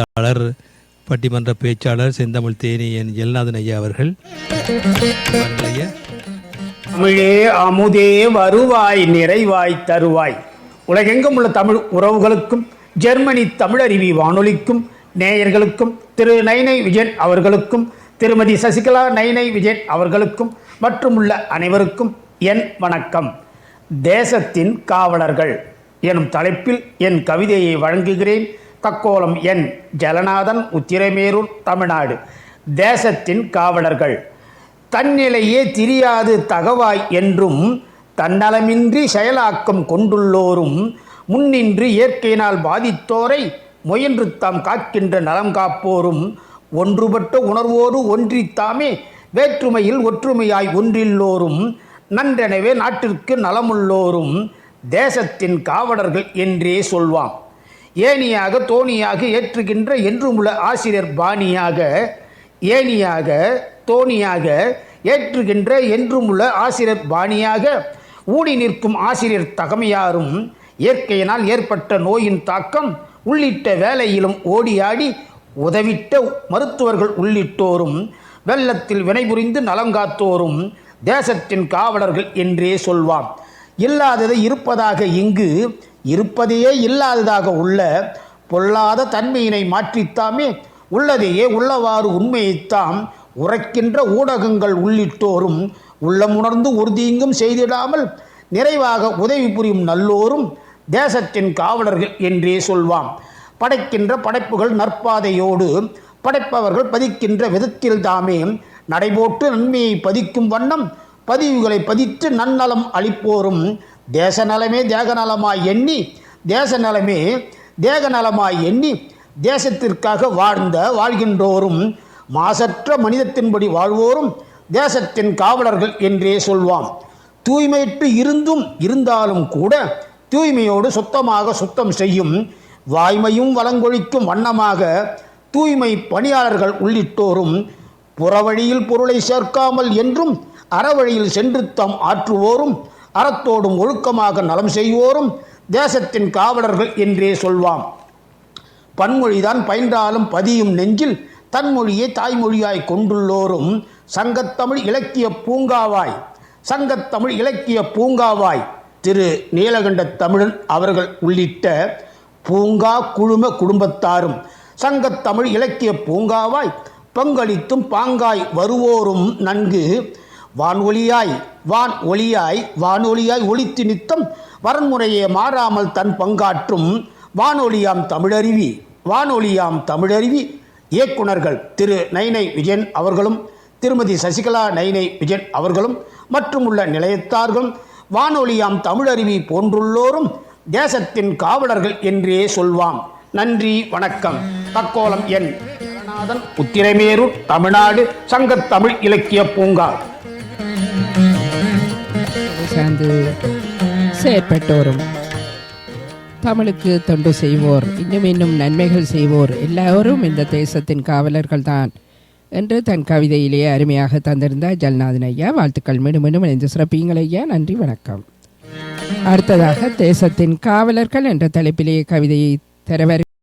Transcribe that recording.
எழுத்தாளர் பட்டிமன்ற பேச்சாளர் செந்தமிழ் தேனியன் எல்நாதன் ஐயா அவர்கள். தமிழே அமுதே வருவாய் நிறைவாய் தருவாய். உலகெங்கும் உள்ள தமிழ் உறவுகளுக்கும் ஜெர்மனி தமிழருவி வானொலிக்கும் நேயர்களுக்கும் திரு நைனை விஜயன் அவர்களுக்கும் திருமதி சசிகலா நைனை விஜயன் அவர்களுக்கும் மற்றும் உள்ள அனைவருக்கும் என் வணக்கம். தேசத்தின் காவலர்கள். எனும் தலைப்பில் என் கவிதையை வழங்குகிறேன். தக்கோலம் என் ஜலநாதன் உத்திரமேரூர் தமிழ்நாடு. தேசத்தின் காவலர்கள். தன்னிலையே திரியாது தகவாய் என்றும் தன்னலமின்றி செயலாக்கம் கொண்டுள்ளோரும் முன்னின்று இயற்கையினால் பாதித்தோரை முயன்று தாம் காக்கின்ற நலம் காப்போரும் ஒன்றுபட்ட உணர்வோடு ஒன்றித்தாமே வேற்றுமையில் ஒற்றுமையாய் ஒன்றில்லோரும் நன்றெனவே நாட்டிற்கு நலமுள்ளோரும் தேசத்தின் காவலர்கள் என்றே சொல்வான் ஏனியாக தோணியாக ஏற்றுகின்ற என்றுமுள்ள ஆசிரியர் பாணியாக ஏனியாக தோணியாக ஏற்றுகின்ற என்றுமுள்ள ஆசிரியர் பாணியாக ஊடி நிற்கும் ஆசிரியர் தகமையாரும் இயற்கையினால் ஏற்பட்ட நோயின் தாக்கம் உள்ளிட்ட வேலையிலும் ஓடியாடி உதவிட்ட மருத்துவர்கள் உள்ளிட்டோரும் வெள்ளத்தில் வினைபுரிந்து நலங்காத்தோரும் தேசத்தின் காவலர்கள் என்றே சொல்வாம். இல்லாததை இருப்பதாக இங்கு இருப்பதையே இல்லாததாக உள்ள பொல்லாத தன்மையினை மாற்றித்தாமே உள்ளதையே உள்ளவாறு உண்மையைத்தாம் உரைக்கின்ற ஊடகங்கள் உள்ளிட்டோரும் உள்ளமுணர்ந்து உறுதியெங்கும் செய்திடாமல் நிறைவாக உதவி புரியும் நல்லோரும் தேசத்தின் காவலர்கள் என்றே சொல்வாம். படைக்கின்ற படைப்புகள் நற்பாதையோடு படைப்பவர்கள் பதிக்கின்ற விதத்தில் தாமே நடைபோட்டு நன்மையை பதிக்கும் வண்ணம் பதிவுகளை பதித்து நன்னலம் அளிப்போரும். தேச நலமே தேக நலமாய் எண்ணி தேச நலமே தேக நலமாய் எண்ணி தேசத்திற்காக வாழ்ந்த வாழ்கின்றோரும். மாசற்ற மனிதத்தின்படி வாழ்வோரும் தேசத்தின் காவலர்கள் என்றே சொல்வாம். தூய்மையிட்டு இருந்தும் இருந்தாலும் கூட தூய்மையோடு சுத்தமாக சுத்தம் செய்யும் வாய்மையும் வளங்கொழிக்கும் வண்ணமாக தூய்மை பணியாளர்கள் உள்ளிட்டோரும் புறவழியில் பொருளை சேர்க்காமல் என்றும் அறவழியில் சென்று தம் ஆற்றுவோரும் அறத்தோடும் ஒழுக்கமாக நலம் செய்வோரும் தேசத்தின் காவலர்கள் என்றே சொல்வாம். பன்மொழிதான் பயின்றாலும் பதியும் நெஞ்சில் தன்மொழியை தாய்மொழியாய் கொண்டுள்ளோரும். சங்கத்தமிழ் இலக்கிய பூங்காவாய் சங்கத்தமிழ் இலக்கிய பூங்காவாய் திரு நீலகண்ட தமிழன் அவர்கள் உள்ளிட்ட பூங்கா குழும குடும்பத்தாரும் சங்கத்தமிழ் இலக்கிய பூங்காவாய் பங்களித்தும் பாங்காய் வருவோரும் நன்கு வான்ஒலியாய் வான் ஒளியாய் வானொலியாய் ஒளித்து நித்தம் வரன்முறையே மாறாமல் தன் பங்காற்றும் வானொலியாம் தமிழருவி வானொலியாம் தமிழருவி இயக்குனர்கள் திரு நைனை விஜயன் அவர்களும் திருமதி சசிகலா நைனை விஜயன் அவர்களும் மற்றும் உள்ள நிலையத்தார்களும் வானொலியாம் தமிழருவி போன்றுள்ளோரும் தேசத்தின் காவலர்கள் என்றே சொல்வாம். நன்றி வணக்கம். தக்கோலம் என். ஜெகநாதன் உத்திரமேரூர் தமிழ்நாடு சங்கத்தமிழ் இலக்கிய பூங்கா. சார்ந்து செயற்பட்டோரும். தமிழுக்கு தொண்டு செய்வோர் இன்னும் இன்னும் நன்மைகள் செய்வோர். எல்லோரும் இந்த தேசத்தின் காவலர்கள் தான் என்று தன் கவிதையிலேயே அருமையாக தந்திருந்தார் ஜல்நாதன் ஐயா வாழ்த்துக்கள். மீண்டும் மீண்டும் இணைந்து சிறப்பீங்கள் ஐயா. நன்றி வணக்கம். அடுத்ததாக தேசத்தின் காவலர்கள் என்ற தலைப்பிலேயே கவிதையை தரவர்